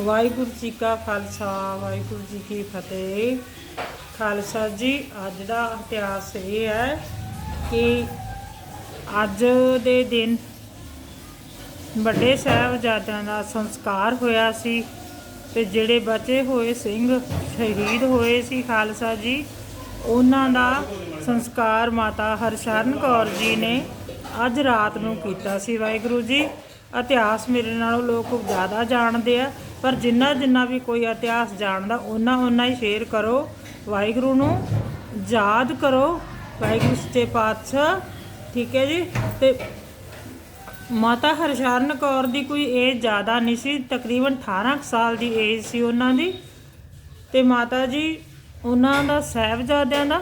ਵਾਹਿਗੁਰੂ ਜੀ ਕਾ ਖਾਲਸਾ, ਵਾਹਿਗੁਰੂ ਜੀ ਕੀ ਫਤਿਹ। ਖਾਲਸਾ ਜੀ, ਅੱਜ ਦਾ ਇਤਿਹਾਸ ਇਹ ਹੈ ਕਿ ਅੱਜ ਦੇ ਦਿਨ ਵੱਡੇ ਸਾਹਿਬਜ਼ਾਦਿਆਂ ਦਾ ਸੰਸਕਾਰ ਹੋਇਆ ਸੀ ਤੇ ਜਿਹੜੇ ਬਚੇ ਹੋਏ ਸਿੰਘ ਸ਼ਹੀਦ ਹੋਏ ਸੀ ਖਾਲਸਾ ਜੀ, ਉਹਨਾਂ ਦਾ ਸੰਸਕਾਰ ਮਾਤਾ ਹਰਸ਼ਰਨ ਕੌਰ ਜੀ ਨੇ ਅੱਜ ਰਾਤ ਨੂੰ ਕੀਤਾ ਸੀ ਵਾਹਿਗੁਰੂ ਜੀ। ਇਤਿਹਾਸ ਮੇਰੇ ਨਾਲੋਂ ਲੋਕ ਜ਼ਿਆਦਾ ਜਾਣਦੇ ਆ। ਪਰ ਜਿੰਨਾ ਜਿੰਨਾ ਵੀ ਕੋਈ ਇਤਿਹਾਸ ਜਾਣਦਾ ਉਹਨਾਂ ਉਹਨਾਂ ਹੀ ਸ਼ੇਅਰ ਕਰੋ। ਵਾਹਿਗੁਰੂ ਨੂੰ ਯਾਦ ਕਰੋ। ਵਾਹਿਗੁਰੂ ਸੱਚੇ ਪਾਤਸ਼ਾਹ, ਠੀਕ ਹੈ ਜੀ? ਤੇ ਮਾਤਾ ਹਰਸ਼ਰਨ ਕੌਰ ਦੀ ਕੋਈ ਏਜ ਜ਼ਿਆਦਾ ਨਹੀਂ ਸੀ, ਤਕਰੀਬਨ 18 ਕੁ ਸਾਲ ਦੀ ਏਜ ਸੀ ਉਹਨਾਂ ਦੀ। ਤੇ ਮਾਤਾ ਜੀ, ਉਹਨਾਂ ਦਾ ਸਾਹਿਬਜ਼ਾਦਿਆਂ ਦਾ,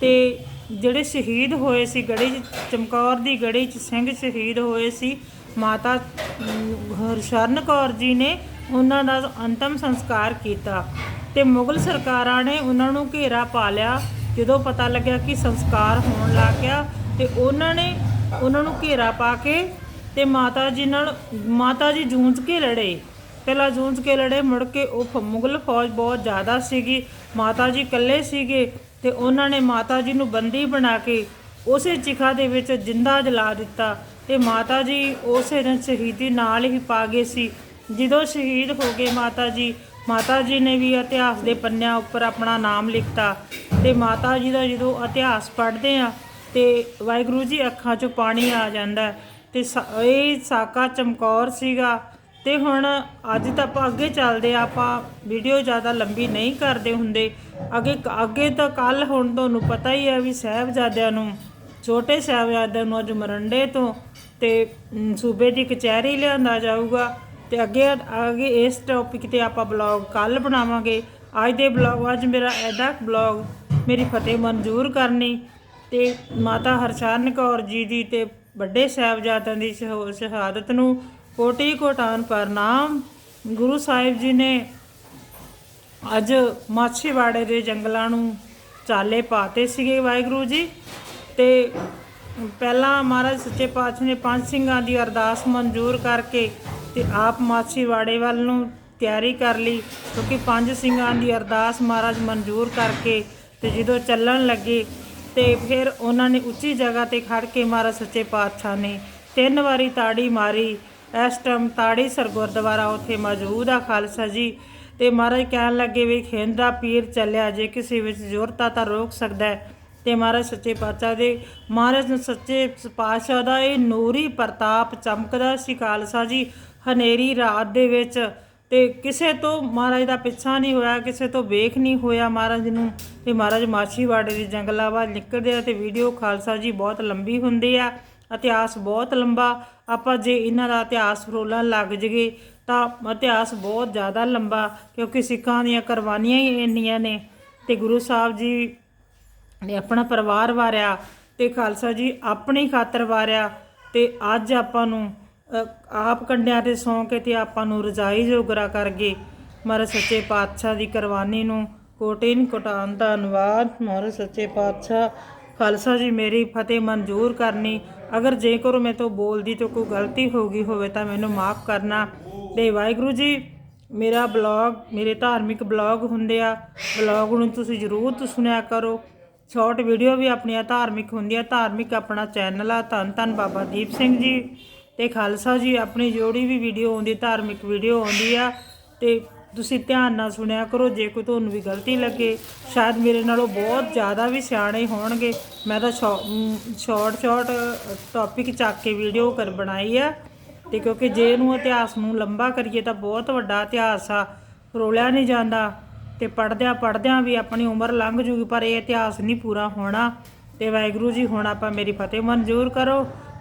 ਤੇ ਜਿਹੜੇ ਸ਼ਹੀਦ ਹੋਏ ਸੀ, ਗੜੀ 'ਚ, ਚਮਕੌਰ ਦੀ ਗੜੀ 'ਚ ਸਿੰਘ ਸ਼ਹੀਦ ਹੋਏ ਸੀ, ਮਾਤਾ ਹਰਸ਼ਰਨ ਕੌਰ ਜੀ ਨੇ ਉਹਨਾਂ ਦਾ ਅੰਤਮ ਸੰਸਕਾਰ ਕੀਤਾ ਤੇ ਮੁਗਲ ਸਰਕਾਰਾਂ ਨੇ ਉਹਨਾਂ ਨੂੰ ਘੇਰਾ ਪਾ ਲਿਆ। ਜਦੋਂ ਪਤਾ ਲੱਗਿਆ ਕਿ ਸੰਸਕਾਰ ਹੋਣ ਲੱਗ ਗਿਆ ਤੇ ਉਹਨਾਂ ਨੇ ਉਹਨਾਂ ਨੂੰ ਘੇਰਾ ਪਾ ਕੇ ਤੇ ਮਾਤਾ ਜੀ ਨਾਲ ਮਾਤਾ ਜੀ ਜੂੰਝ ਕੇ ਲੜੇ। ਪਹਿਲਾਂ ਜੂੰਝ ਕੇ ਲੜੇ, ਮੁੜ ਕੇ ਉਹ ਫ- ਮੁਗਲ ਫੌਜ ਬਹੁਤ ਜ਼ਿਆਦਾ ਸੀਗੀ। ਮਾਤਾ ਜੀ ਇਕੱਲੇ ਸੀਗੇ ਤੇ ਉਹਨਾਂ ਨੇ ਮਾਤਾ ਜੀ ਨੂੰ ਬੰਦੀ ਬਣਾ ਕੇ ਉਸੇ ਚਿਖਾ ਦੇ ਵਿੱਚ ਜਿੰਦਾ ਜਲਾ ਦਿੱਤਾ ਤੇ ਮਾਤਾ ਜੀ ਉਸੇ ਦਿਨ ਸ਼ਹੀਦੀ ਨਾਲ ਹੀ ਪਾ ਗਏ ਸੀ। ਜਦੋਂ ਸ਼ਹੀਦ ਹੋ ਗਏ ਮਾਤਾ ਜੀ ਮਾਤਾ ਜੀ ਨੇ ਵੀ ਇਤਿਹਾਸ ਦੇ ਪੰਨਿਆਂ ਉੱਪਰ ਆਪਣਾ ਨਾਮ ਲਿਖਤਾ ਤੇ ਮਾਤਾ ਜੀ ਦਾ ਜਦੋਂ ਇਤਿਹਾਸ ਪੜ੍ਹਦੇ ਆ ਤੇ ਵਾਹਿਗੁਰੂ ਜੀ ਅੱਖਾਂ 'ਚੋਂ ਪਾਣੀ ਆ ਜਾਂਦਾ ਹੈ। ਤੇ ਸਾ- ਇਹ ਸਾਕਾ ਚਮਕੌਰ ਸੀਗਾ ਤੇ ਹੁਣ ਅੱਜ ਤਾਂ ਆਪਾਂ ਅੱਗੇ ਚੱਲਦੇ ਆ ਆਪਾਂ ਵੀਡੀਓ ਜ਼ਿਆਦਾ ਲੰਬੀ ਨਹੀਂ ਕਰਦੇ ਹੁੰਦੇ ਅੱਗੇ ਅੱਗੇ ਤਾਂ ਕੱਲ ਹੁਣ ਤੁਹਾਨੂੰ ਪਤਾ ਹੀ ਹੈ ਵੀ ਸਾਹਿਬਜ਼ਾਦਿਆਂ ਨੂੰ, ਛੋਟੇ ਸਾਹਿਬਜ਼ਾਦਿਆਂ ਨੂੰ ਅੱਜ ਮਰੰਡੇ ਤੋਂ ਤੇ ਸੂਬੇ ਦੀ ਕਚਹਿਰੀ ਲਿਆਂਦਾ ਜਾਊਗਾ ਤੇ ਅੱਗੇ ਅੱਗੇ ਇਸ ਟੌਪਿਕ ਤੇ ਆਪਾਂ ਬਲੌਗ ਕੱਲ ਬਣਾਵਾਂਗੇ। ਅੱਜ ਦੇ ਬਲੌਗ ਅੱਜ ਮੇਰਾ ਐਡਾ ਬਲੌਗ ਮੇਰੀ ਫਤਿਹ ਮਨਜ਼ੂਰ ਕਰਨੀ ਤੇ ਮਾਤਾ ਹਰਸ਼ਰਨ ਕੌਰ ਜੀ ਦੀ ਤੇ ਵੱਡੇ ਸਾਹਿਬਜ਼ਾਦਿਆਂ ਦੀ ਸ਼ਹੋ- ਸ਼ਹਾਦਤ ਨੂੰ ਕੋਟੀ ਕੋਟਾਨ ਪ੍ਰਣਾਮ ਗੁਰੂ ਸਾਹਿਬ ਜੀ ਨੇ ਅੱਜ ਮਾਛੀਵਾੜੇ ਦੇ ਜੰਗਲਾਂ ਨੂੰ ਚਾਲੇ ਪਾਤੇ ਸੀਗੇ ਵਾਹਿਗੁਰੂ ਜੀ। ਤੇ ਪਹਿਲਾਂ ਮਹਾਰਾਜ ਸੱਚੇ ਪਾਤਸ਼ਾਹ ਨੇ ਪੰਜ ਸਿੰਘਾਂ ਦੀ ਅਰਦਾਸ ਮਨਜ਼ੂਰ ਕਰਕੇ ਤੇ ਆਪ ਮਾਛੀਵਾੜੇ ਵੱਲ ਨੂੰ ਤਿਆਰੀ ਕਰ ਲਈ, ਕਿਉਂਕਿ ਪੰਜ ਸਿੰਘਾਂ ਦੀ ਅਰਦਾਸ ਮਹਾਰਾਜ ਮਨਜ਼ੂਰ ਕਰਕੇ ਤੇ ਜਦੋਂ ਚੱਲਣ ਲੱਗੇ ਤੇ ਫਿਰ ਉਹਨਾਂ ਨੇ ਉੱਚੀ ਜਗ੍ਹਾ ਤੇ ਖੜ ਕੇ ਮਹਾਰਾਜ ਸੱਚੇ ਪਾਤਸ਼ਾਹ ਨੇ ਤਿੰਨ ਵਾਰੀ ਤਾੜੀ ਮਾਰੀ। ਇਸ ਟਾਈਮ ਤਾੜੀ ਸਰ ਗੁਰਦੁਆਰਾ ਉੱਥੇ ਮੌਜੂਦ ਆ ਖਾਲਸਾ ਜੀ ਤੇ ਮਹਾਰਾਜ ਕਹਿਣ ਲੱਗੇ ਵੀ ਖੇਂਦਾ ਪੀਰ ਚੱਲਿਆ, ਜੇ ਕਿਸੇ ਵਿੱਚ ਜ਼ੋਰਤਾ ਤਾਂ ਤਾਂ ਰੋਕ ਸਕਦਾ ਹੈ। ਤੇ ਮਹਾਰਾਜ ਸੱਚੇ ਪਾਤਸ਼ਾਹ ਦੇ, ਮਹਾਰਾਜ ਨੂੰ ਸੱਚੇ ਪਾਤਸ਼ਾਹ ਦਾ ਇਹ ਨੂਰੀ ਪ੍ਰਤਾਪ ਚਮਕਦਾ ਸੀ ਖਾਲਸਾ ਜੀ। ਹਨੇਰੀ ਰਾਤ ਦੇ ਵਿੱਚ ਤੇ ਕਿਸੇ ਤੋਂ ਮਹਾਰਾਜ ਦਾ ਪਿੱਛਾ ਨਹੀਂ ਹੋਇਆ, ਕਿਸੇ ਤੋਂ ਵੇਖ ਨਹੀਂ ਹੋਇਆ ਮਹਾਰਾਜ ਨੂੰ। ਤੇ ਮਹਾਰਾਜ ਮਾਛੀਵਾੜੇ ਦੇ ਜੰਗਲਾਂ ਵੱਲ ਨਿਕਲਦੇ ਆ ਤੇ ਵੀਡੀਓ ਖਾਲਸਾ ਜੀ ਬਹੁਤ ਲੰਬੀ ਹੁੰਦੀ ਆ, ਇਤਿਹਾਸ ਬਹੁਤ ਲੰਬਾ। ਆਪਾਂ ਜੇ ਇਹਨਾਂ ਦਾ ਇਤਿਹਾਸ ਰੋਲਣ ਲੱਗ ਜਗੇ ਤਾਂ ਇਤਿਹਾਸ ਬਹੁਤ ਜ਼ਿਆਦਾ ਲੰਬਾ, ਕਿਉਂਕਿ ਸਿੱਖਾਂ ਦੀਆਂ ਕੁਰਬਾਨੀਆਂ ਹੀ ਇੰਨੀਆਂ ਨੇ। ਤੇ ਗੁਰੂ ਸਾਹਿਬ ਜੀ ਨੇ ਆਪਣਾ ਪਰਿਵਾਰ ਵਾਰਿਆ ਤੇ ਖਾਲਸਾ ਜੀ ਆਪਣੀ ਖਾਤਰ ਵਾਰਿਆ ਤੇ ਅੱਜ ਆਪਾਂ ਨੂੰ ਆਪ ਕੰਡਿਆਂ ਤੇ ਸੌਂ ਕੇ ਤੇ ਆਪਾਂ ਨੂੰ ਰਜਾਈ ਜੋਗਰਾ ਕਰ ਗਏ। ਮਹਾਰਾਜ ਸੱਚੇ ਪਾਤਸ਼ਾਹ ਦੀ ਕੁਰਬਾਨੀ ਨੂੰ ਕੋਟਿਨ ਕੋਟਾਨ ਅਨੁਵਾਦ। ਮਹਾਰਾਜ ਸੱਚੇ ਪਾਤਸ਼ਾਹ, ਖਾਲਸਾ ਜੀ ਮੇਰੀ ਫਤਿਹ ਮਨਜ਼ੂਰ ਕਰਨੀ। ਅਗਰ ਜੇਕਰ ਮੈਂ ਤੋਂ ਬੋਲਦੀ ਤੋਂ ਕੋਈ ਗਲਤੀ ਹੋ ਗਈ ਹੋਵੇ ਤਾਂ ਮੈਨੂੰ ਮਾਫ ਕਰਨਾ। ਤੇ ਵਾਹਿਗੁਰੂ ਜੀ, ਮੇਰਾ ਬਲੌਗ, ਮੇਰੇ ਧਾਰਮਿਕ ਬਲੌਗ ਹੁੰਦੇ ਆ। ਬਲੌਗ ਨੂੰ ਤੁਸੀਂ ਜ਼ਰੂਰ ਸੁਣਿਆ ਕਰੋ। ਸ਼ਾਰਟ ਵੀਡੀਓ ਵੀ ਆਪਣੀਆਂ ਧਾਰਮਿਕ ਹੁੰਦੀਆਂ। ਧਾਰਮਿਕ ਆਪਣਾ ਚੈਨਲ ਆ। ਧੰਨ ਧੰਨ ਬਾਬਾ ਦੀਪ ਸਿੰਘ ਜੀ। ਤੇ ਖਾਲਸਾ ਜੀ, ਆਪਣੀ ਜੋੜੀ ਵੀ ਵੀਡੀਓ ਆਉਂਦੀ, ਧਾਰਮਿਕ ਵੀਡੀਓ ਆਉਂਦੀ ਆ, ਤੇ ਤੁਸੀਂ ਧਿਆਨ ਨਾਲ ਸੁਣਿਆ ਕਰੋ, ਜੇ ਕੋਈ ਤੁਹਾਨੂੰ ਵੀ ਗਲਤੀ ਲੱਗੇ, ਸ਼ਾਇਦ ਮੇਰੇ ਨਾਲੋਂ ਬਹੁਤ ਜ਼ਿਆਦਾ ਵੀ ਸਿਆਣੇ ਹੋਣਗੇ। ਮੈਂ ਤਾਂ ਸ਼ਾਰਟ ਸ਼ਾਰਟ ਟੌਪਿਕ ਚੱਕ ਕੇ ਵੀਡੀਓ ਕਰ ਬਣਾਈ ਆ। ਤੇ ਕਿਉਂਕਿ ਜੇ ਇਹਨੂੰ ਇਤਿਹਾਸ ਨੂੰ ਲੰਬਾ ਕਰੀਏ ਤਾਂ ਬਹੁਤ ਵੱਡਾ ਇਤਿਹਾਸ ਆ। ਰੋਲਿਆ ਨਹੀਂ ਜਾਂਦਾ ਤੇ ਪੜਦਿਆਂ ਪੜਦਿਆਂ ਵੀ ਆਪਣੀ ਉਮਰ ਲੰਘ ਜੂਗੀ, ਪਰ ਇਹ ਇਤਿਹਾਸ ਨਹੀਂ ਪੂਰਾ ਹੋਣਾ। ਤੇ ਵਾਹਿਗੁਰੂ ਜੀ, ਹੁਣ ਆਪਾਂ ਮੇਰੀ ਫਤਿਹ ਮਨਜ਼ੂਰ ਕਰੋ।